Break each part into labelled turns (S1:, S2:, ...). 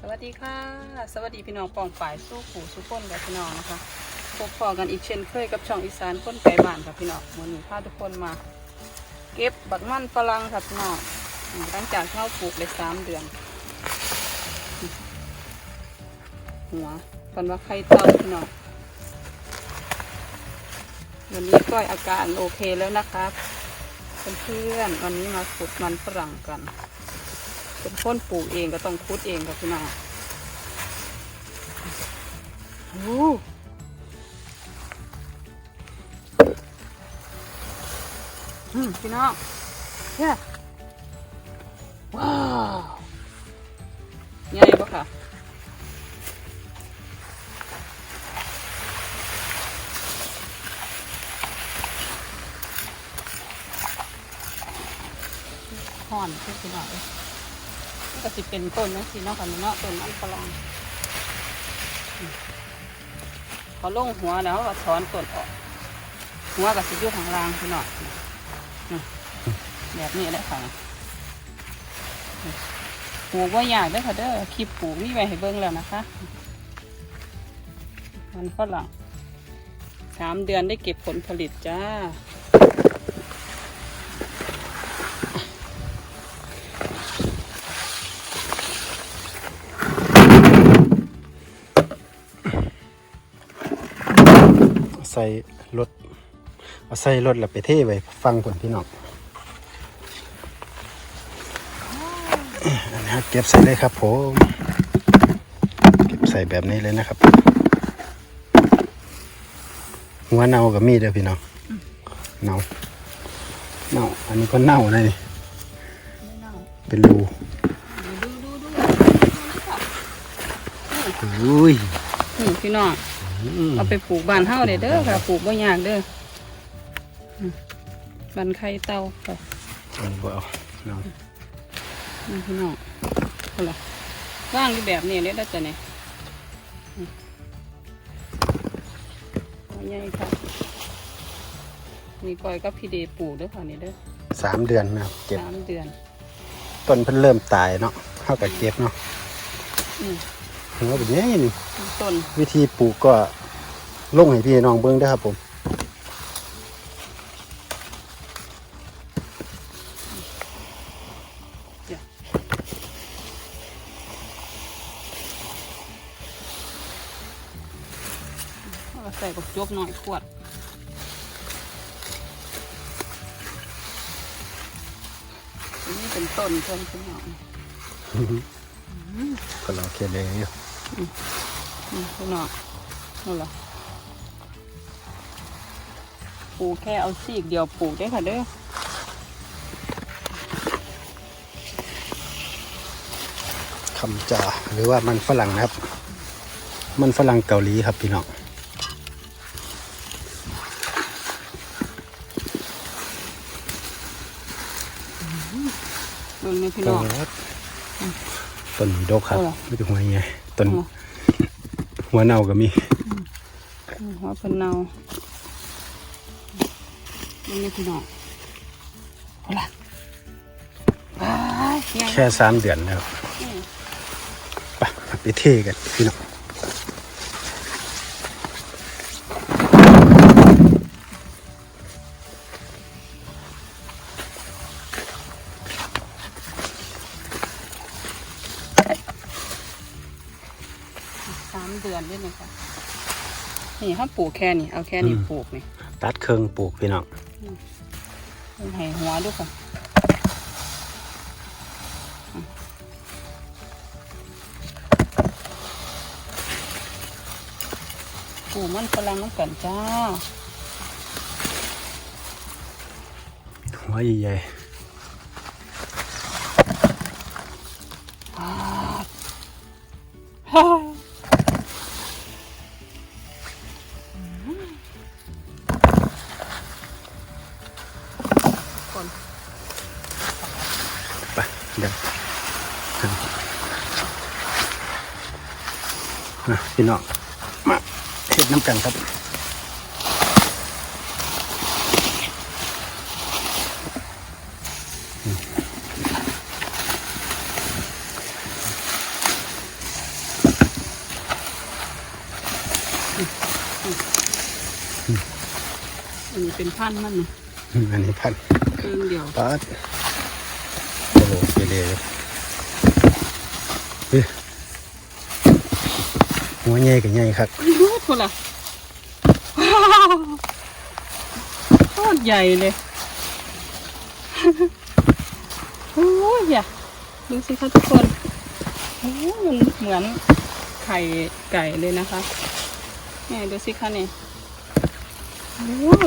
S1: สวัสดีค่ะ สวัสดีพี่น้องปองฝ่ายสู้ผู้สู้คนกับพี่น้องนะคะพบพอกันอีกเช่นเคยกับช่องอีสานคนไก่บ้านค่ะพี่น้องวันนี้พาทุกคนมา เก็บบักมันฝรั่งค่ะพี่น้องอืมหลังจากที่เราปลูกได้สามเดือน หัวปันว่าไข่เต่าพี่น้องวันนี้ก้อยอาการโอเคแล้วนะครับเพื่อนๆวันนี้มาปลูกมันฝรั่งกัน เป็นคนปลูกเองก็ต้องคุดเองครับพี่น้องโอ้อืมพี่น้องเฮ้ยว้าวใหญ่ปะค่ะห่อนพี่น้อง ก็สิเป็นต้นนะสิเนาะค่ะเนาะต้นอันฝรั่งอืมพอลงหัวแล้วก็ถอนต้นออก หัวก็สิอยู่ข้างล่างพี่น้องแบบนี้แหละค่ะปลูกว่ายากเด้ค่ะเด้อคลิปปลูกนี่ไว้ให้เบิ่งแล้วนะคะ มันฝรั่งสามเดือนได้เก็บผลผลิตจ้า
S2: ใส่รถเอาใส่รถแล้วไปเทไว้ฟังผลพี่น้องอันนี้ครับเก็บใส่เลยครับผมเก็บใส่แบบนี้เลยนะครับ หัวเน่ากับมีดเด้อพี่น้องเน่าเน่าอันนี้ก็เน่านะนี่
S1: ไม่เน่า
S2: เป็นรู
S1: ดูดูดูดูค่ะ
S2: อุ้ย
S1: อืมพี่น้อง
S2: อืม
S1: เอาไปปลูกบ้านเฮาเด้อเด้อค่ะปลูกบ่ยากเด้ออืมบ้านไข่เต่าค่ะ
S2: อันนี้บ่เอาเนาะ
S1: นี่พี่น้องเอาล่ะว่างอยู่แบบนี้เลยแล้วจ้ะเนี่ยอืมเอาใหญ่ค่ะนี่ก้อยก็พี่เดปลูกเด้อค่ะนี่เด้อ
S2: สามเดือนนะครับเก็บ
S1: สามเดือน
S2: ต้นเพิ่นเริ่มตายเนาะเข้ากับเก็บเนาะ
S1: อืม
S2: หัวแบบนี้นี่
S1: ต้น
S2: วิธีปลูกก็ลงให้พี่น้องเบิ้งได้อครับผม
S1: เอาใส่กับจบหน่อยขวดอันนี้เป็นต้นเพิ่นพี่น้อง
S2: ก็รอเคเลยอยู่
S1: อืมพี่น้องนั่นแหละปลูกแค่เอาซีกเดียวปลูกได้ค่ะเด้อ
S2: คำจาหรือว่ามันฝรั่งนะครับ มันฝรั่งเกาหลีครับพี่น้อง
S1: ดูนี่พี่น้อง
S2: ต้นดกครับ
S1: เอาเหรอ
S2: ไม่ถึงหัวใหญ่ต้น
S1: เอา
S2: หัวเน่าก็มี
S1: หัวเพิ่นเนาดูนี่พี่น้องเอาล่ะว้ายใหญ่
S2: แค่สามเดือนแล้ว
S1: อืม
S2: ไปไปเทกันพี่น้อง
S1: เดือนด้วยนี่ค่ะนี่ถ้าปลูกแค่นี้เอาแค่นี้ปลูกนี่
S2: ตัดเครื่องปลูกพี่น้อง
S1: เป็นไห้หัวด้วยค่ะปลูกมันฝรั่งน้ำกันจ้า
S2: หัวใหญ่
S1: ฮ่
S2: พี่น้องมาเห็ดน้ำกันครับ
S1: อันนี้เป็นพันมันนะ
S2: อันนี้พัน
S1: เครื่องเดียว
S2: ปัดโอ้โหเกเรเลย หัวใหญ่กับใหญ่ครับ
S1: ดูคนละว้าวโคตรใหญ่เลยโอ้ยอย่าดูสิคะทุกคนโอ้มันเหมือนไข่ไก่เลยนะคะนี่ดูสิคะนี่โอ้ด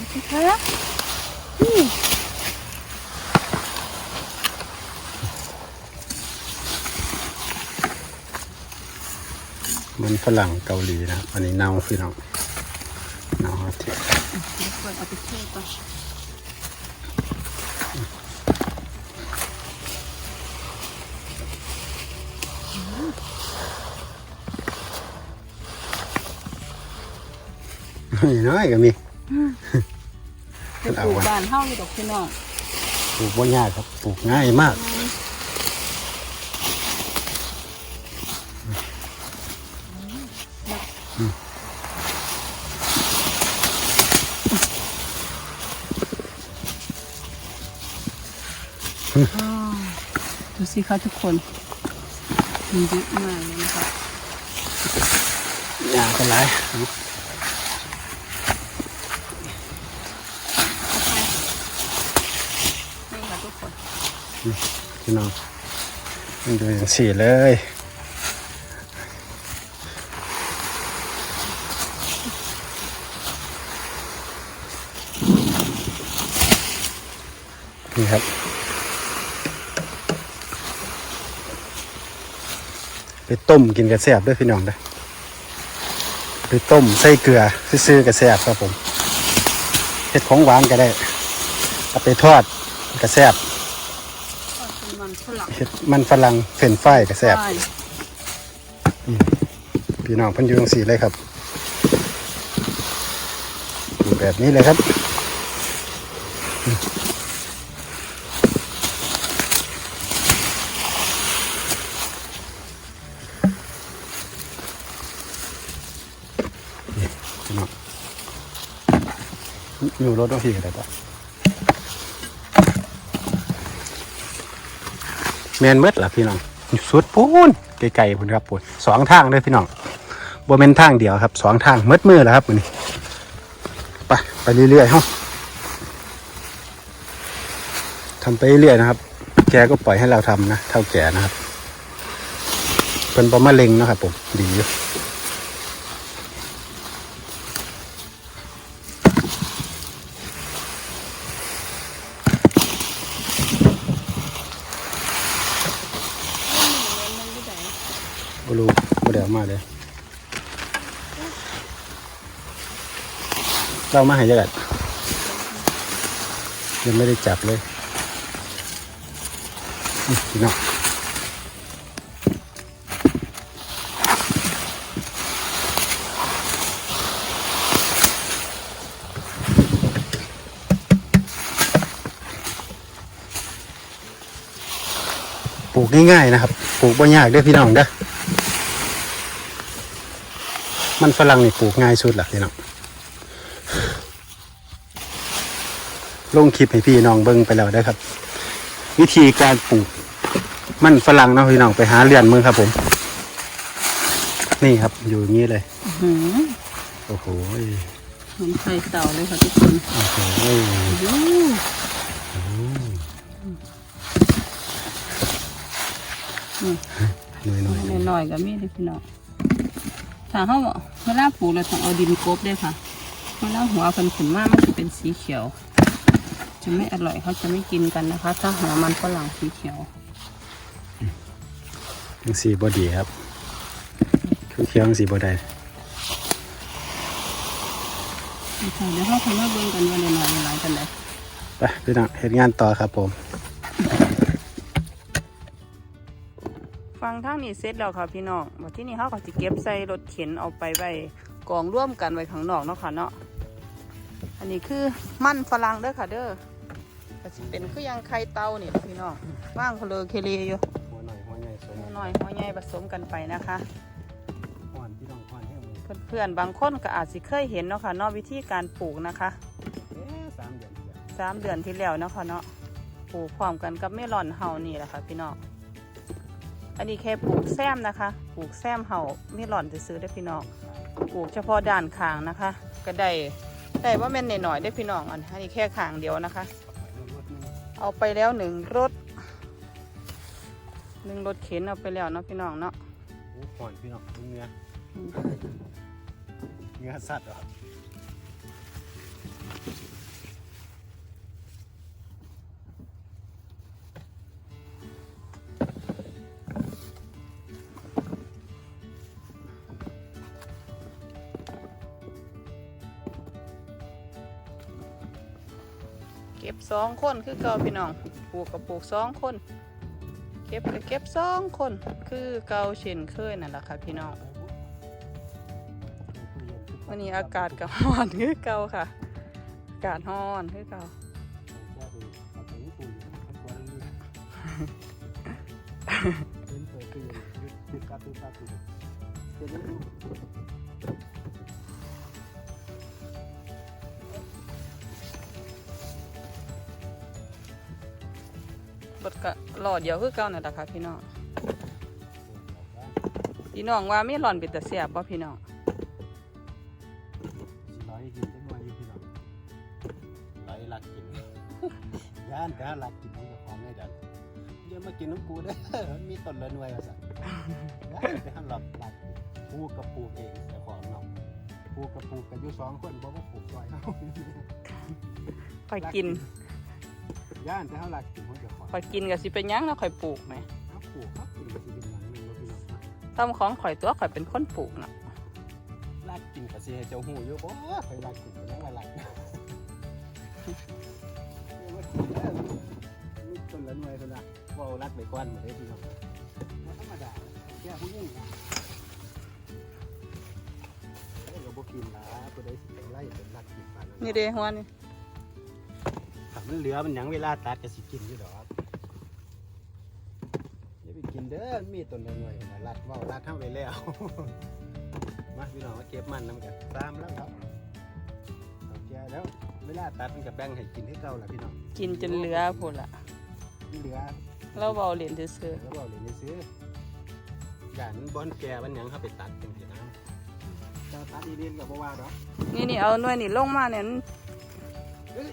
S1: ูสิคะนี่
S2: มันฝรั่งเกาหลีนะครับ อันนี้เน่าพี่น้องเน่าครับที่
S1: เดี๋ยวก่อนเอาไปเทก่อน
S2: น้อยก็มี
S1: ไปปลูกบ้านเฮานี่ดอกพี่น้อง
S2: ปลูกว่ายากครับปลูกง่ายมาก
S1: สิคะทุกคนมันเยอะมากเลยนะคะ
S2: ยากกันหลาย
S1: นี่ค่ะทุกคน
S2: พี่น้องมันดูอย่างสี่เลยนี่ครับ ไปต้มกินกระแสบด้วยพี่น้องเด้อไปต้มใส่เกลือซื้อๆกระแสบครับผมเห็ดของหวานก็ได้เอาไปทอดกระแสบ
S1: ก็เป็นมันฝรั่ง
S2: เห็ดมันฝรั่งเฟรนช์ฟรายกระแสบ
S1: ใช่
S2: พี่น้องเพันอยูจังสีเลยครับอยู่แบบนี้เลยครับนี่พี่น้อง อยู่รถต้องพี่กันได้ปะแมนเมดล่ะพี่น้องอยู่สุดปูนไกลๆพุ่นครับปูนสองทางเลยพี่น้องบ่เป็นทางเดียวครับสองทางเมดมือแล้วครับมื้อนี้ไปไปเรื่อยๆเฮาทำไปเรื่อยๆนะครับ แกก็ปล่อยให้เราทำนะ เท่าแก่นะครับ เป็นปมะเร็งนะครับผม ดีอยู่บ่รู้บ่ได้เอามาเลย เรามาให้จักกันยังไม่ได้จับเลยพี่น้องปลูกง่ายๆนะครับ ปลูกบ่ยากด้อพี่น้องเด้อมันฝรั่งนี่ปลูกง่ายสุดหละพี่น้อง ลงคลิปให้พี่น้องเบิ่งไปแล้วได้อครับ วิธีการปลูกมันฝรั่งเนาะพี่น้องไปหาเรียนมือครับ ผม นี่ครับอยู่อย่างนี้เลย
S1: อื้อหือ
S2: โอ้โห
S1: เหมือนไข่เต่าเลยค่ะทุกคน
S2: โอ้โห
S1: โอ้โห
S2: หน่อยหน่อย
S1: หน่อยๆก็มีเลยพี่น้องถ้าเขาเวลาปลูกเราต้องเอาดินกบด้วยค่ะเวลาหัวเพิ่นขึ้นมามันจะเป็นสีเขียว จะไม่อร่อยเขาจะไม่กินกันนะคะ ถ้าหัวมันฝรั่งสีเขียว
S2: ยังสีบอดีครับเคี้ยวๆยังสีบอได้
S1: ค่ะเดี๋ยวเขาทำมาเบิ่งกันว่าหน่อยๆหลายกันเลย
S2: ไปพี่น้องเห็นงานต่อครับผม
S1: ฟังทางนี้เสร็จแล้วค่ะพี่น้องมาที่นี่เขาก็จะเก็บใส่รถเข็นเอาไปไว้กองร่วมกันไว้ข้างนอกเนาะค่ะเนาะ อันนี้คือมันฝรั่งเด้อค่ะเด้อ ก็จะเป็นคือยังไข่เตานี่พี่น้องว่างเพลอเคเลอยู่
S2: หัวหน่อยหัวใหญ่สวย
S1: หน่อยหัวใหญ่ผสมกันไปนะคะ
S2: อ่อนพี่น้องอ่อน
S1: เพื่อนๆบางคนก็อาจสิเคยเห็นเนาะค่ะเนาะวิธีการปลูกนะคะ
S2: เอ๊ะสามเดือนที่แล้ว
S1: สามเดือนที่แล้วเนาะค่ะเนาะปลูกพร้อมกันกับเมลอนเฮานี่แหละค่ะพี่น้องอันนี้แค่ปลูกแซมนะคะ ปลูกแซมเฮาเมลอนจะซื้อได้อพี่น้อง ปลูกเฉพาะด้านข้างนะคะ ก็ได้ได้ว่าแม่นหน่อยๆได้อพี่น้องอันอันนี้แค่ข้างเดียวนะคะ
S2: รถนึง
S1: เอาไปแล้วหนึ่งรถหนึ่งรถเข็นเอาไปแล้วเนาะพี่น้องเนาะ
S2: โอ้ก่อนพี่น้องเนื้อ
S1: อืม
S2: เนื้อสัตว์เหรอ
S1: สองคนคือเก่าพี่น้องปลูกกับปลูกสองคน เก็บกับเก็บสองคน คือเก่าเช่นเคยนั่นแหละค่ะพี่น้องวันนี้อากาศก็ร้อนคือเก่าค่ะ อากาศร้อนคือเก่า
S2: เร
S1: ถก็หล่อเดียวคือเก่านั่นแหละค่ะพี่น้องพี่น้องว่ามีหล่อนเป็นตะเสียบป่ะพี่น้อง
S2: สิร้อยกินจังหน่อยอยู่พี่น้องร้อยหลักกินย่านแต่หลักกินนี่ก็ของได้ดันเดี๋ยวมากินน้ำกูเด้อมันมีต้นละหน่วยว่าสั่นย่านแต่ห้ามหลับหลักกินปลูกกับปลูกเองแต่ของเนาะปลูกกับปลูกกันอยู่สองคนบ่ว่าปลูกซอยเฮา
S1: ค่อยกิน
S2: ย่านแต่ห้ามหลักกินคนเดียวของ
S1: ค่อยกินก็สิเป็นหยังแล้วค่อยปลูกไหม
S2: เอาปลูกครับปลูกก็สิเป็นหยังหนึงว่าพี่น้อง
S1: ทำของข่อยตัวข่อยเป็นคนปลูกน่ะ
S2: ลักกินกะสิให้เจ้าหูอยู่บ่เคยลักกินก็ยังว่าลักยังว่ากินแล้วมีต้นละหน่วยพุ่นน่ะบ่เอาลักไปก่อนหมดเลยพี่น้องบ่ธรรมดาแค่ผู้หญิงนะเอ้ยก็บ่กินล่ะผู้ใดสิไปไล่เป็นลักกินปานนั้น
S1: นี่เด้หัวนี่
S2: ถ้ามันเหลือมันหยังเวลาตัดก็สิกินอยู่ดอกอย่าไปกินเด้อมีต้นละหน่วยน่ะลัดเว้าลัดเฮาไปแล้ว มาพี่น้องมาเก็บมันนํกันตามแล้วครับเอาแก่แล้วเวลาตัดมันก็แบ่งให้กินให้เก่าล่ะพี่น้อง
S1: กินจนเหลือพุ่นละ
S2: เหลือ
S1: เราเบาเหรียญซื้อ
S2: แล้วบอกเลยนี่ซื้ออย่างบอนแก่มันหยังเขาไปตัดจังสินะจะตัดอีเลียนกับบ่ว่าดอก
S1: ๆนี่นี่เอาหน่วยนี่ลงมาเนี่ยมัน
S2: เอ้ย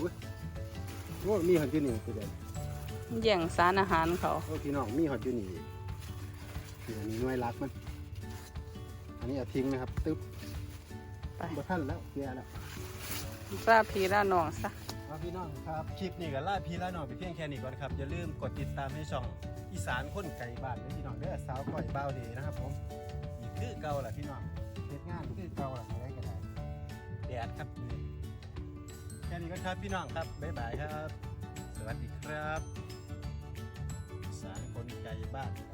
S2: อุ้ยโอ้มีหอดอยู่นี่คือเด็ด
S1: แย่งสารอาหารเขา
S2: โอ้พี่น้องมีหอดอยู่นี่นี่อันนี้หน่วยรักมัน อันนี้เอาทิ้งนะครับ ตึ๊บ
S1: ไป
S2: บ่ทันแล้วแก่แล้ว
S1: ปลาพีละน้องซะ
S2: ครับพี่น้องครับ คลิปนี้ก็ล่าพี่ล่าน้องไปเพียงแค่นี้ก่อนครับ อย่าลืมกดติดตามให้ช่องอีสานคนไก่บ้านด้วยพี่น้องเด้อสาวก่อยบ้าวดีนะครับผมอีกคือเก่าล่ะพี่น้องเฮ็ดงานคือเก่าล่ะอะไรก็ได้แดดครับนี่แค่นี้ก็ครับพี่น้องครับบ๊ายบายครับ สวัสดีครับ สารคนไก่บ้านครับ